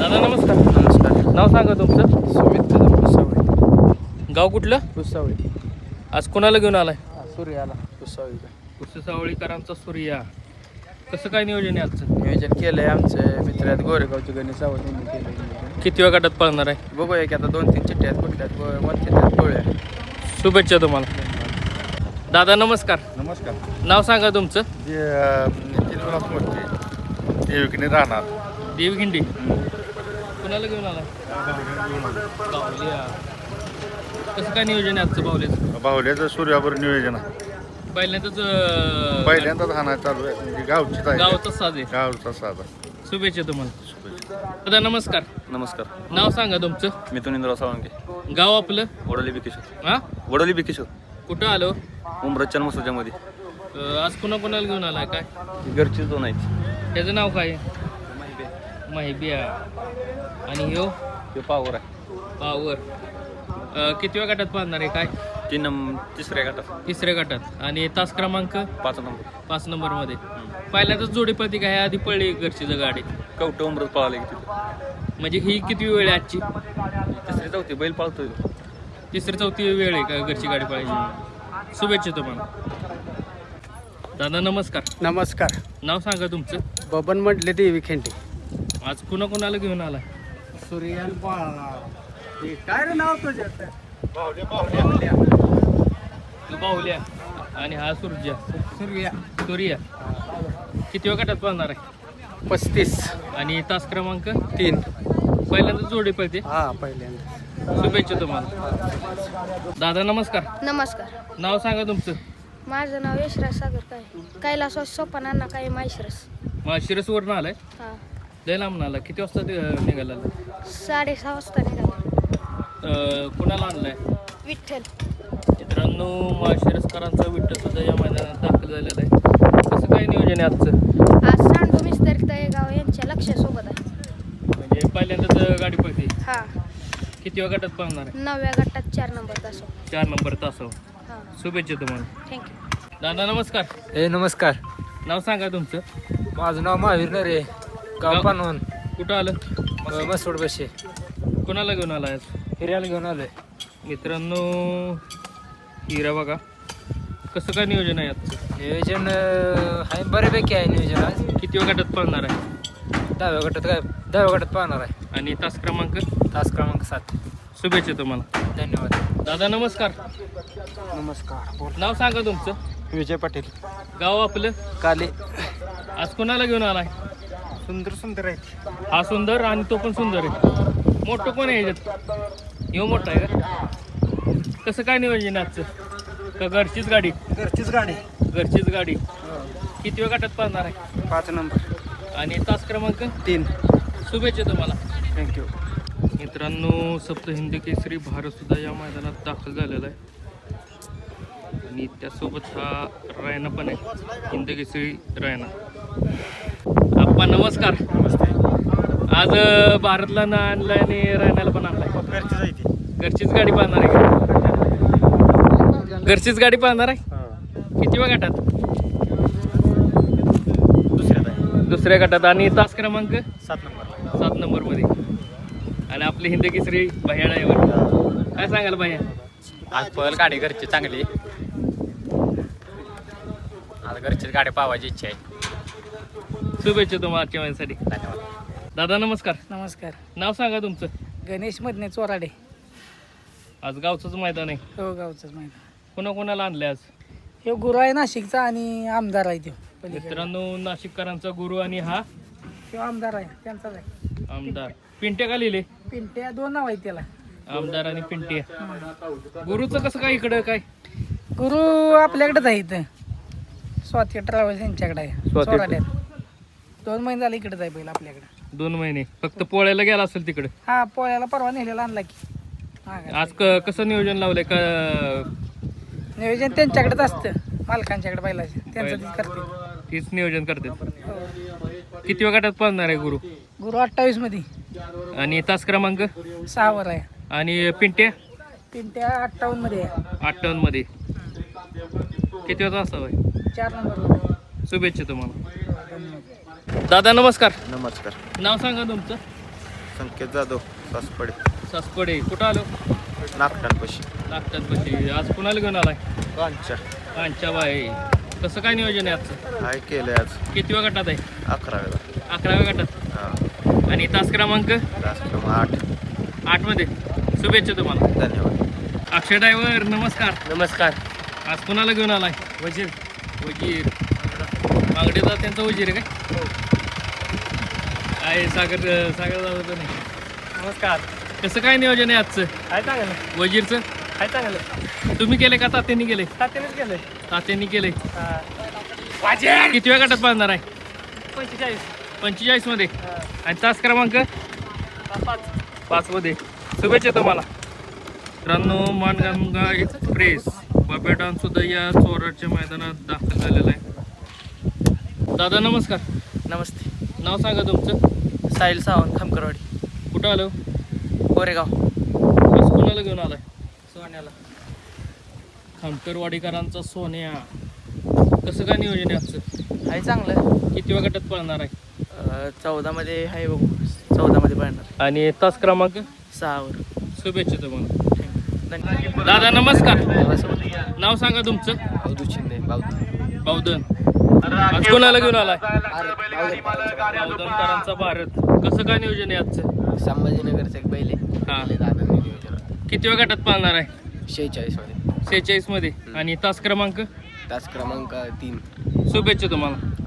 दादा नमस्कार. नमस्कार नाव सांगा तुमचं. सुमित कदम भुसावळी. गाव कुठलं? भुसावळी. आज कोणाला घेऊन आलाय? सूर्य आला भुसावळी सावळीकरांचा सूर्या. कसं काय नियोजन आहे आजचं? नियोजन केलंय आमचे. मित्र आहेत गोरेगावचे गणेश सावंत यांनी नियोजन. किती वेळ गटात पळणार आहे? बघूया की आता दोन तीन चिठ्ठ्या आहेत कुठल्या आहेत वरच्या त्यात पळूया. शुभेच्छा तुम्हाला. दादा नमस्कार. नमस्कार. नाव सांगा तुमचं. जे नितीन विलास मोर्चे देवकीने राहणार. देवखिंडी कुणाला घेऊन बाहुल्या. कसं काय नियोजन आहे आजचं बाहुल्याचं? बाहुल्याचं सूर्यावर नियोजन आहे. पहिल्यांदाच अं, पहिल्यांदाच हाणा चालू आहे. म्हणजे गावचीच आहे. साधे गावचा साधा शुभेच्छा तुम्हाला. दादा नमस्कार. नमस्कार. नाव सांगा तुमचं. मी तुनिंद्रराव साळुंके. गाव आपलं? वडोली बिकेश्वर. हा? वडोली बिकेश्वर. कुठं आलो? उमरत अं, आज कुणा कोणाला घेऊन आलाय काय? घरचीच दोन आहेत. त्याचं नाव काय माहिबिया. आणि ह्यो? ते पावर आहे. पावर. अं, कितव्या गटात बांधणार आहे काय? तीन नंबर तिसऱ्या गटात. तिसऱ्या गटात. आणि तास क्रमांक? पाच नंबर. पाच नंबरमध्ये. पहिल्यांदाच जोडीपती काय आधी पडली घरचीच गाडी. कवटं उमरत पळाले की तिथे. म्हणजे ही किती वेळ आहे आजची? तिसरी चौथी बैल पाळतोय. तो. तिसरी चौथी वेळ आहे का घरची गाडी पाहिजे शुभेच्छा तुम्हाला. दादा नमस्कार. नमस्कार. नाव सांगा तुमचं. बबन म्हटले देवी खेंडे. आज कुणा कोणाला घेऊन आलाय? सूर्यान काय रे नाव तुझ्या तू बाहुल्या आणि हा सूर्या. सूर्या. सूर्या. किती वेळ गटात पाहणार आहे? पस्तीस. आणि तास क्रमांक? तीन. पहिल्यांदा जोडी पळते. हा पहिल्यांदा शुभेच्छा तुम्हाला. दादा नमस्कार. नमस्कार. नाव सांगा तुमचं. माझं नाव यशराज सागर काय कैलास सोपान अण्णा काय माहेश्रस मला शिरसवरून आलाय. हां. लय लांब आला. किती वाजता ते, निघाला? साडेसहा वाजता निघाला. अं, कुणाला आणलाय? विठ्ठल. मित्रांनो माळशिरसकरांचा विठ्ठल सुद्धा या मैदानात दाखल झालेला आहे. कसं काय नियोजन आहे आजचं? आज सांडू मिस्तर गाव यांच्या लक्षासोबत आहे. म्हणजे पहिल्यांदाच गाडी पळते? हां. किती वेळ गटात पाहणार आहे? नवव्या गटात चार नंबर तास चार नंबर तासावर हां. शुभेच्छा तुम्हाला. थँक्यू दादा नमस्कार. ए नमस्कार. नाव सांगा तुमचं. माझं नाव महावीर नरे. गाव गाव पानवण. कुठं आलं? मसूड बसे. कोणाला घेऊन आला आज? हिऱ्याला घेऊन आलोय. मित्रांनो हिरा बघा. कसं काय नियोजन आहे आजचं? नियोजन आहे बऱ्यापैकी आहे नियोजन आज. किती वेळ गटात पाहणार आहे? दहाव्या गटात काय दहाव्या गटात पाहणार आहे. आणि तास क्रमांक? तास क्रमांक सात. शुभेच्छा तुम्हाला. धन्यवाद. दादा नमस्कार. नमस्कार. नाव सांगा तुमचं. विजय पाटील. गाव आपलं? काले. आज कोणाला घेऊन आलाय? सुंदर सुंदर आहेत. हा सुंदर आणि तो पण सुंदर आहे. मोठं कोण आहे ह्याच्यात ह्यो मोठा आहे का? कसं काय नियोजन आहे आजचं? का घरचीच गाडी? घरचीच गाडी. घरचीच गाडी. किती वेळ गटात पाहणार आहे? पाच नंबर. आणि तास क्रमांक? तीन. शुभेच्छा तुम्हाला. थँक्यू मित्रांनो सप्त हिंदी केसरी भारत सुद्धा या मैदानात दाखल झालेला आहे. आणि त्यासोबत हा रायना पण आहे. हिंद केसरी रायना. आप्पा नमस्कार. आज भारतला ना आणलाय आणि रायनाला पण आणलाय. घरचीच गाडी पाहणार आहे घरचीच गाडी पाहणार आहे? किती वेळ गटात? दुसऱ्या गटात. आणि तास क्रमांक? सात नंबर सात नंबरमध्ये आणि आपले हिंद केसरी भैया ड्रायव्हर. काय सांगाल भैया? आज पळ गाडी घरची चांगली. आज घरचीच गाडी पावायची इच्छा आहे. शुभेच्छा तुम्हाला आजच्या वेळेसाठी. धन्यवाद दादा नमस्कार. नमस्कार. नाव सांगा तुमचं. गणेश मधने चोराडे. आज गावचंच मैदान आहे. हो गावचंच माहिती कोणा कोणाला आणलंय आज? हे गुरु आहे नाशिकचा आणि आमदार आहे तो पलीकडे. मित्रांनो नाशिककरांचा गुरु आणि हा तो आमदार आहे त्यांचाच आहे. आमदार. पिंट्या का लिहिले? पिंट्या दोन नाव आहेत त्याला. आमदार आणि पिंट्या. गुरुचं कसं काय इकडं काय? गुरु आपल्याकडेच आहे इथं. स्वाती ट्रॅव्हल्स यांच्याकडे आहे. स्वाती- चोराड्यात. दोन महिने झाले इकडेच आहे बैल आपल्याकडे. दोन महिने. फक्त पोळ्याला गेला असेल तिकडे? हा पोळ्याला परवा नेलेला आणला की. हा? आज क- कसं नियोजन लावलंय? का नियोजन त्यांच्याकडेच असतं. मालकांच्याकडे बैलाचे. त्यांचं करते तीच नियोजन करते किती वेळ गटात पाहणार आहे गुरु? गुरु अठ्ठावीसमध्ये. आणि तास क्रमांक? सहावर आहे. आणि पिंट्या? पिंट्या अठ्ठावन्नमध्ये आहे. अठ्ठावन्नमध्ये. किती वेळा असावं? चार नंबर शुभेच्छा तुम्हाला. दादा नमस्कार. नमस्कार. नाव सांगा तुमचं. संकेत जाधव सासपडे. सासपडे. कुठं आलो? नागटांपाशी लागतात पशी आज कुणाला घेऊन आलाय? कांच्या. कांच्या बाई कसं काय नियोजन आहे आजचं? काय केलंय आज? कितव्या गटात आहे? अकराव्याला अकराव्या गटात. हा. आणि तास क्रमांक? तास क्रमांक आठ. आठमध्ये. शुभेच्छा तुम्हाला. धन्यवाद. अक्षय ड्रायव्हर नमस्कार. नमस्कार. आज कुणाला घेऊन आलाय? वजीर. वजीर. मागडेचा त्यांचा वजीर आहे काय? आहे सागर सागर दादा पण आहे. नमस्कार. कसं काय नियोजन आहे आजचं? काय चांगलं. वजीरचं? काय चांगलं. तुम्ही केले का? तात्यांनी केले तात्यानेच गेलंय तात्यांनी केले कितव्या गटात बांधणार आहे? पंचेचाळीस. पंचेचाळीसमध्ये. आणि तास क्रमांक? पाच. मध्ये. शुभेच्छा तुम्हाला. मित्रांनो मानगंगा एक्सप्रेस. बाबेडान सुद्धा या चोराच्या मैदानात दाखल झालेला आहे. दादा नमस्कार. नमस्ते. नाव सांगा तुमचं. साहिल सावंत खामकरवाडी. कुठं आलो? कोरेगाव. आज कोणाला घेऊन आलाय? सोन्याला. खामकरवाडीकरांचा सोन्या. कसं काय नियोजन आहे आजचं? आहे चांगलं. किती गटात पळणार आहे? चौदामध्ये आहे बघू. चौदामध्ये पडणार आणि तास क्रमांक? सहावर शुभेच्छा तुम्हाला. दादा नमस्कार. नाव सांगा तुमचं. बावधन आज कोणाला घेऊन आलाय? भारत. कसं काय नियोजन आहे आजचं? संभाजीनगरचे एक बैले हा. नियोजन. किती गटात पाळणार आहे? शेहेचाळीसमध्ये सेहेचाळीसमध्ये आणि तास क्रमांक? तास क्रमांक तीन. शुभेच्छा तुम्हाला.